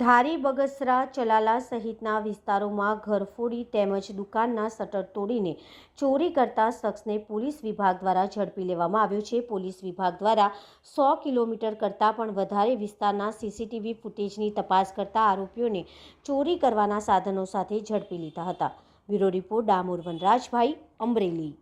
ધારી બગસરા ચલાલા સહિતના વિસ્તારોમાં ઘરફોડી તેમજ દુકાનના શટર તોડીને ચોરી કરતા શખ્સને પોલીસ વિભાગ દ્વારા ઝડપી લેવામાં આવ્યો છે. પોલીસ વિભાગ દ્વારા સો કિલોમીટર કરતાં પણ વધારે વિસ્તારના સીસીટીવી ફૂટેજની તપાસ કરતા આરોપીઓને ચોરી કરવાના સાધનો સાથે ઝડપી લીધા હતા. Bureau report Damor Vanrajbhai Amreli.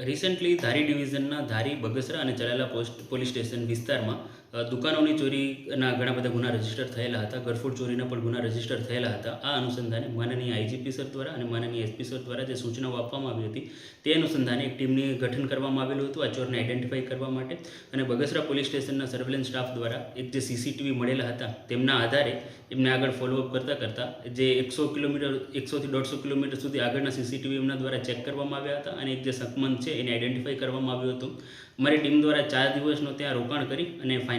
Recently Dhari ડિવિઝનના Dhari Bagasara અને ચલાલા પોસ્ટ પોલીસ સ્ટેશન વિસ્તારમાં દુકાનોની ચોરીના ઘણા બધા ગુના રજિસ્ટર થયેલા હતા. ગરફોડ ચોરીના પણ ગુના રજિસ્ટર થયેલા હતા. આ અનુસંધાને માનનીય આઈજીપી સર દ્વારા અને માનનીય એસપી સર દ્વારા જે સૂચનાઓ આપવામાં આવી હતી, તે અનુસંધાને એક ટીમની ગઠન કરવામાં આવેલું હતું. આ ચોરને આઈડેન્ટિફાઈ કરવા માટે અને બગસરા પોલીસ સ્ટેશનના સર્વેલન્સ સ્ટાફ દ્વારા એક જે સીસીટીવી મળેલા હતા, તેમના આધારે એમને આગળ ફોલોઅપ કરતાં કરતાં જે એકસો કિલોમીટર, એકસોથી દોઢસો કિલોમીટર સુધી આગળના સીસીટીવી એમના દ્વારા ચેક કરવામાં આવ્યા હતા અને એક જે સકમંદ છે એને આઈડેન્ટિફાઈ કરવામાં આવ્યું હતું. મારી ટીમ દ્વારા ચાર દિવસનો ત્યાં રોકાણ કરી અને ફાઇનલી